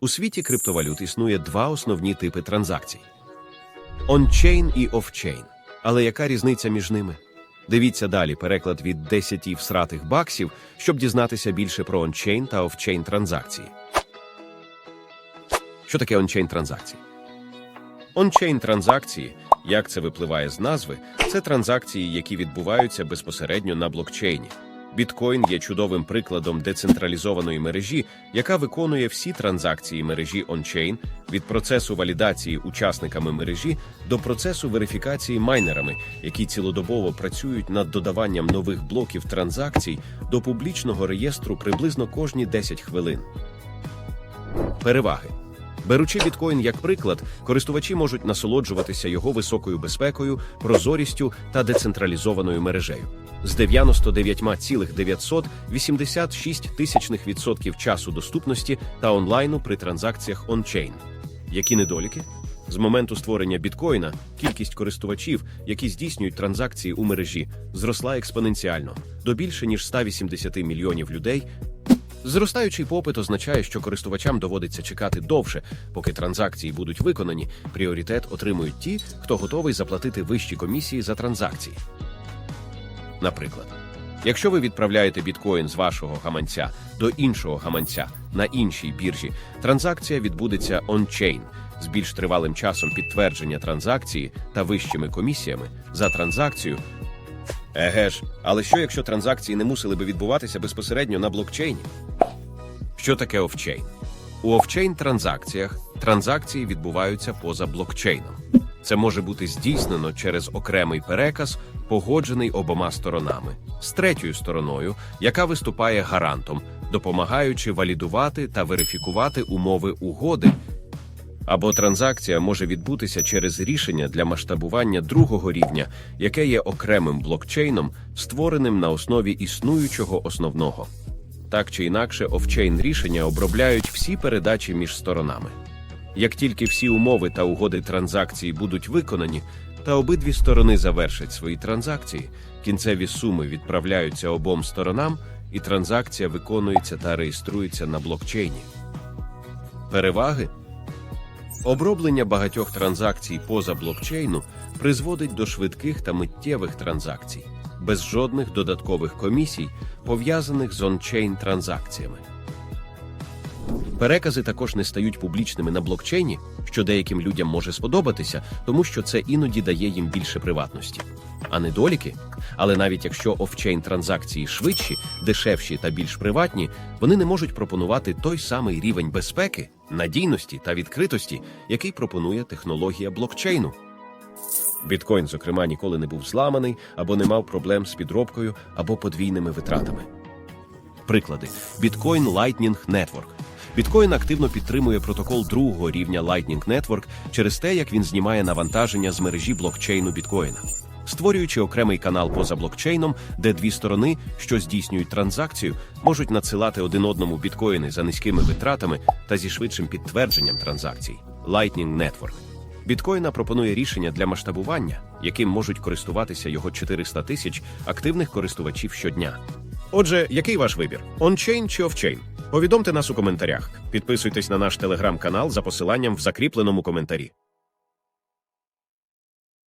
У світі криптовалют існує два основні типи транзакцій: on-chain і off-chain. Але яка різниця між ними? Дивіться далі переклад від 10 всратих баксів, щоб дізнатися більше про on-chain та off-chain транзакції. Що таке on-chain транзакції? On-chain транзакції, як це випливає з назви, це транзакції, які відбуваються безпосередньо на блокчейні. Біткоін є чудовим прикладом децентралізованої мережі, яка виконує всі транзакції мережі ончейн від процесу валідації учасниками мережі до процесу верифікації майнерами, які цілодобово працюють над додаванням нових блоків транзакцій до публічного реєстру приблизно кожні 10 хвилин. Переваги. Беручи біткоін як приклад, користувачі можуть насолоджуватися його високою безпекою, прозорістю та децентралізованою мережею. З 99,986 тисячних відсотків часу доступності та онлайну при транзакціях ончейн. Які недоліки? З моменту створення біткоїна кількість користувачів, які здійснюють транзакції у мережі, зросла експоненціально до більше ніж 180 мільйонів людей Зростаючий попит означає, що користувачам доводиться чекати довше, поки транзакції будуть виконані. Пріоритет отримують ті, хто готовий заплатити вищі комісії за транзакції. Наприклад, якщо ви відправляєте біткоін з вашого гаманця до іншого гаманця на іншій біржі, транзакція відбудеться ончейн з більш тривалим часом підтвердження транзакції та вищими комісіями за транзакцію. Еге ж, але що якщо транзакції не мусили би відбуватися безпосередньо на блокчейні? Що таке офчейн? У офчейн транзакціях транзакції відбуваються поза блокчейном. Це може бути здійснено через окремий переказ, погоджений обома сторонами, з третьою стороною, яка виступає гарантом, допомагаючи валідувати та верифікувати умови угоди. Або транзакція може відбутися через рішення для масштабування другого рівня, яке є окремим блокчейном, створеним на основі існуючого основного. Так чи інакше, офчейн рішення обробляють всі передачі між сторонами. Як тільки всі умови та угоди транзакції будуть виконані, та обидві сторони завершать свої транзакції, кінцеві суми відправляються обом сторонам, і транзакція виконується та реєструється на блокчейні. Переваги Оброблення багатьох транзакцій поза блокчейну призводить до швидких та миттєвих транзакцій, без жодних додаткових комісій, пов'язаних з ончейн транзакціями. Перекази також не стають публічними на блокчейні, що деяким людям може сподобатися, тому що це іноді дає їм більше приватності. А недоліки? Але навіть якщо офчейн транзакції швидші, дешевші та більш приватні, вони не можуть пропонувати той самий рівень безпеки, надійності та відкритості, який пропонує технологія блокчейну. Біткоін, зокрема, ніколи не був зламаний або не мав проблем з підробкою або подвійними витратами. Приклади: Bitcoin Lightning Network. Біткоін активно підтримує протокол другого рівня Lightning Network через те, як він знімає навантаження з мережі блокчейну біткоїна, створюючи окремий канал поза блокчейном, де дві сторони, що здійснюють транзакцію, можуть надсилати один одному біткоїни за низькими витратами та зі швидшим підтвердженням транзакцій. Lightning Network. Біткоїна пропонує рішення для масштабування, яким можуть користуватися його 400 тисяч активних користувачів щодня. Отже, який ваш вибір? Ончейн чи офчейн? Повідомте нас у коментарях. Підписуйтесь на наш телеграм-канал за посиланням в закріпленому коментарі.